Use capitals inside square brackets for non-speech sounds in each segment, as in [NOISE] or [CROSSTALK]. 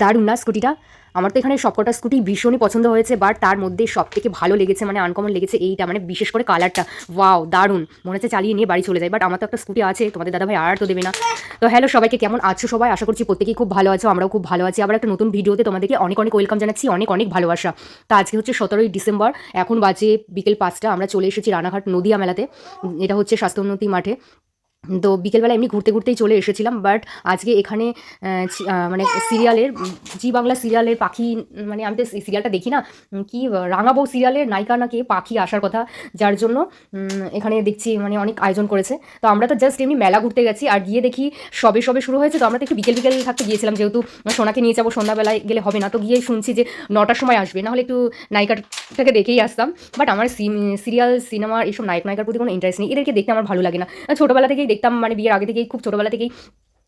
দারুণ না স্কুটিটা? আমার তো এখানে সবকটা স্কুটি ভীষণই পছন্দ হয়েছে বাট তার মধ্যে সব থেকে ভালো লেগেছে মানে আনকমন লেগেছে এইটা মানে বিশেষ করে কালারটা ওয়াও দারুণ। মনে হচ্ছে চালিয়ে নিয়ে বাড়ি চলে যায় বাট আমার তো একটা স্কুটি আছে, তোমাদের দাদা ভাই আর তো দেবে না। তো হ্যালো সবাইকে, কেমন আছো সবাই? আশা করছি প্রত্যেকেই খুব ভালো আছো, আমরাও খুব ভালো আছি। আবার একটা নতুন ভিডিওতে তোমাদেরকে অনেক অনেক ওয়েলকাম জানাচ্ছি, অনেক অনেক ভালোবাসা। তা আজকে হচ্ছে সতেরোই ডিসেম্বর, এখন বাজে বিকেল পাঁচটা, আমরা চলে এসেছি রানাঘাট নদিয়া মেলাতে। এটা হচ্ছে স্বাস্থ্য উন্নতি মাঠে। তো বিকেলবেলা এমনি ঘুরতে ঘুরতেই চলে এসেছিলাম বাট আজকে এখানে মানে সিরিয়ালের, জি বাংলা সিরিয়ালের পাখি মানে আমি তো সিরিয়ালটা দেখি না কি রাঙাবৌ সিরিয়ালের নায়িকা নাকি পাখি আসার কথা, যার জন্য এখানে দেখছি মানে অনেক আয়োজন করেছে, তো আমরা তো জাস্ট এমনি মেলা ঘুরতে গেছি, আর গিয়ে দেখি সবে সবে শুরু হয়েছে, তো আমরা তো একটু বিকেল বিকেল থাকতে গিয়েছিলাম, যেহেতু সোনাকে নিয়ে যাব, সন্ধ্যাবেলায় গেলে হবে না, তো গিয়ে শুনছি যে নটার সময় আসবে, নাহলে একটু নায়িকাটাকে দেখেই আসতাম বাট আমার সিরিয়াল, সিনেমা, এইসব নায়ক নায়িকার প্রতি কোনো ইন্টারেস্ট নেই, এদেরকে দেখতে আমার ভালো লাগে না, ছোটোবেলা থেকেই দেখতাম মানে বিয়ের আগে থেকেই, খুব ছোটোবেলা থেকেই।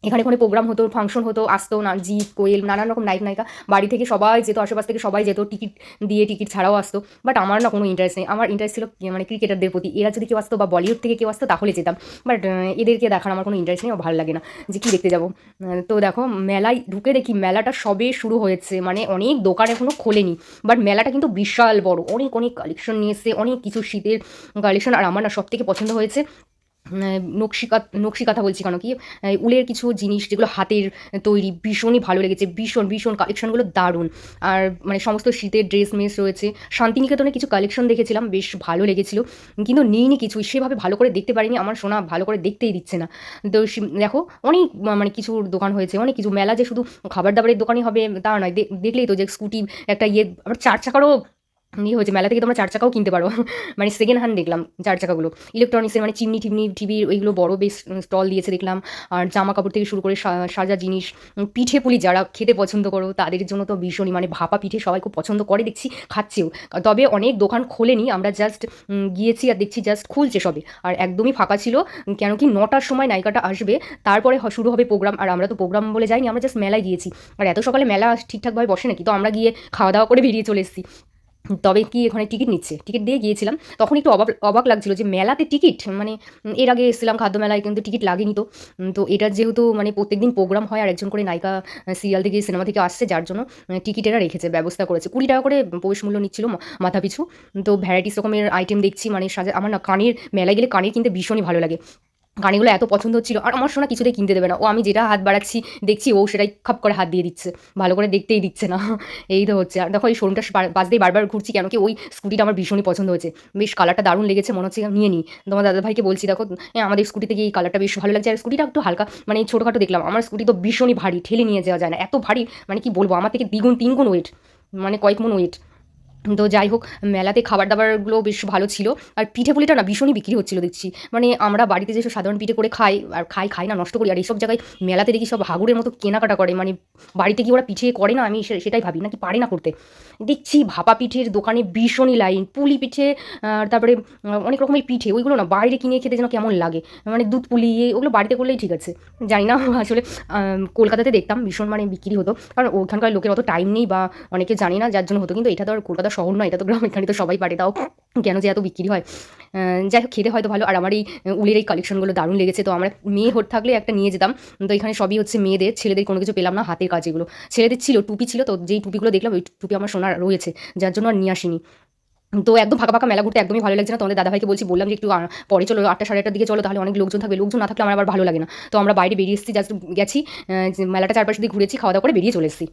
এখানে কোনো প্রোগ্রাম হতো ফাংশন হতো, আসতো না জিৎ, কোয়েল, নানান রকম নায়ক নায়িকা। বাড়ি থেকে সবাই যেত, আশেপাশ থেকে সবাই যেত, টিকিট দিয়ে টিকিট ছাড়াও আসতো। বাট আমার না কোনো ইন্টারেস্ট নেই। আমার ইন্টারেস্ট ছিল মানে ক্রিকেটারদের প্রতি। এরা যদি কেউ আসতো বা বলিউড থেকে কেউ আসতো, তাহলে যেতাম। বাট এদেরকে দেখার আমার কোনো ইন্টারেস্ট নেই ভালো লাগে না। যে কী দেখতে যাব? তো দেখো, মেলায় ঢুকে দেখি মেলাটা সবে শুরু হয়েছে। মানে অনেক দোকান এখনও খোলেনি। বাট মেলাটা কিন্তু বিশাল বড়। অনেক অনেক কালেকশন নিয়ে অনেক কিছু শীতের কালেকশন আর আমার না সব থেকে পছন্দ হয়েছে নকশি নকশি কথা বলছি কেন কি? উলের কিছু জিনিস যেগুলো হাতের তৈরি ভীষণই ভালো লেগেছে, ভীষণ ভীষণ কালেকশনগুলো দারুণ। আর মানে সমস্ত শীতের ড্রেস মেস রয়েছে। শান্তিনিকেতনে কিছু কালেকশন দেখেছিলাম, বেশ ভালো লেগেছিলো। কিন্তু নিইনি কিছু সেভাবে ভালো করে দেখতে পারিনি, আমার সোনা ভালো করে দেখতেই দিচ্ছে না। তো দেখো, অনেক মানে কিছু দোকান হয়েছে, অনেক কিছু মেলা যে শুধু খাবার দাবারের দোকানই হবে তা নয় দেখলেই তো যে স্কুটি একটা ইয়ে আবার চার চাকারও ইয়ে হয়েছে, মেলা থেকে তোমরা চার চাকাও কিনতে পারো। [LAUGHS] মানে সেকেন্ড হ্যান্ড দেখলাম চার চাকাগুলো। ইলেকট্রনিক্সের মানে চিমনি টিমনি টিভি ওইগুলো বড় বেশ স্টল দিয়েছে দেখলাম। আর জামা কাপড় থেকে শুরু করে সাজা জিনিস পিঠে পুলি যারা খেতে পছন্দ করো, তাদের জন্য তো ভীষণই মানে ভাপা পিঠে সবাই খুব পছন্দ করে দেখছি, খাচ্ছেও। তবে অনেক দোকান খোলেনি, আমরা জাস্ট গিয়েছি আর দেখছি জাস্ট খুলছে সবে। আর একদমই ফাঁকা ছিল কেন কি নটার সময় নায়িকাটা আসবে, তারপরে শুরু হবে প্রোগ্রাম আর আমরা তো প্রোগ্রাম বলে যাইনি, আমরা জাস্ট মেলায় গিয়েছি। আর এত সকালে মেলা ঠিকঠাকভাবে বসে নাকি? তো আমরা গিয়ে খাওয়া দাওয়া করে বেরিয়ে চলে এসেছি। তবে কি এখানে টিকিট নিচ্ছে। টিকিট দিয়ে গিয়েছিলাম। তখন একটু অবাক অবাক লাগছিল যে মেলাতে টিকিট? মানে এর আগে এসেছিলাম খাদ্য মেলায়, কিন্তু টিকিট লাগেনি তো। তো এটা যেহেতু মানে প্রত্যেকদিন প্রোগ্রাম হয় আর একজন করে নায়িকা সিরিয়াল থেকে সিনেমা থেকে আসছে, যার জন্য টিকিট এরা রেখেছে, ব্যবস্থা করেছে। কুড়ি টাকা করে প্রবেশ মূল্য নিচ্ছিল মা- মাথা পিছু তো ভ্যারাইটিস রকমের আইটেম দেখছি মানে সাজা, আমার না কানের, মেলায় গেলে কানের কিনতে ভীষণই ভালো লাগে। কানেগুলো এত পছন্দ হচ্ছিল আর আমার শোনা কিছুতেই কিনতে দেবে না। ও আমি যেটা হাত বাড়াচ্ছি দেখছি ও সেটাই খাপ করে হাত দিয়ে দিচ্ছে। ভালো করে দেখতেই দিচ্ছে না। [LAUGHS] এই তো হচ্ছে। আর দেখো এই শোরুমটা বাজতেই বারবার ঘুরছি কেন কি ওই স্কুটিটা আমার ভীষণই পছন্দ হয়েছে। বেশ কালারটা দারুণ লেগেছে মনে হচ্ছে নিয়ে নিই। তোমার দাদা ভাইকে বলছি দেখো এ, আমাদের স্কুটিতে গিয়ে এই কালারটা বেশ ভালো লাগছে। আর স্কুটিটা একটু হালকা মানে ছোটোখাটো দেখলাম আমার স্কুটি তো ভীষণই ভারী ঠেলে নিয়ে যাওয়া যায় না। এত ভারী মানে কি বলব আমার থেকে দ্বিগুণ তিনগুণ ওয়েট মানে কয়েক মন ওয়েট তো যাই হোক, মেলাতে খাবার দাবারগুলো বেশ ভালো ছিল। আর পিঠে পুলিটা না ভীষণই বিক্রি হচ্ছিল দেখছি। মানে আমরা বাড়িতে যেসব সাধারণ পিঠে করে খাই, আর খাই খাই না, নষ্ট করি, আর এইসব জায়গায় মেলাতে দেখি সব হাগুরের মতো কেনাকাটা করে। মানে বাড়িতে কি ওরা পিঠে করে না? আমি সেটাই ভাবি, নাকি পারে না করতে? দেখছি ভাপা পিঠের দোকানে ভীষণই লাইন পুলি পিঠে, আর তারপরে অনেক রকমের পিঠে, ওইগুলো না বাইরে কিনে খেতে যেন কেমন লাগে। মানে দুধ পুলি ওগুলো বাড়িতে করলেই ঠিক আছে। জানি না, [LAUGHS] আসলে কলকাতাতে দেখতাম, ভীষণ মানে বিক্রি হতো। কারণ ওখানকার লোকের অত টাইম নেই বা অনেকে জানি না, যার জন্য হতো। কিন্তু এটা তো আর কলকাতা শহর নয়, এটা তো গ্রাম, এখানে তো সবাই পারে, তাও কেন যে এত বিক্রি হয়? যাই হোক, খেতে হয়তো ভালো, আর আমার এই উলের এই কালেকশনগুলো দারুণ লেগেছে, তো আমরা মেয়ে হতে থাকলে একটা নিয়ে যেতাম। তো এখানে সবই হচ্ছে মেয়েদের, ছেলেদের কোনো কিছু পেলাম না, হাতের কাজ এগুলো। ছেলেদের ছিল, টুপি ছিল, তো যেই টুপিগুলো দেখলাম, ওই টুপি আমার সোনার রয়েছে, যার জন্য আর নিয়ে আসিনি। তো একদম ফাঁকা ফাঁকা মেলা ঘুরতে একদমই ভালো লাগছে না, তোমাদের দাদাভাইকে বলছি, বললাম যে একটু পরে চলো, আটটা সাড়ে আটটার দিকে চলো, তাহলে অনেক লোকজন থাকবে, লোকজন না থাকলে আমার আবার ভালো লাগে না। তো আমরা বাইরে বেরিয়ে এসেছি, জাস্ট গেছি মেলাটা চারপাশ দিয়ে ঘুরেছি, খাওয়া দাওয়া করে বেরিয়ে চলে এসেছি।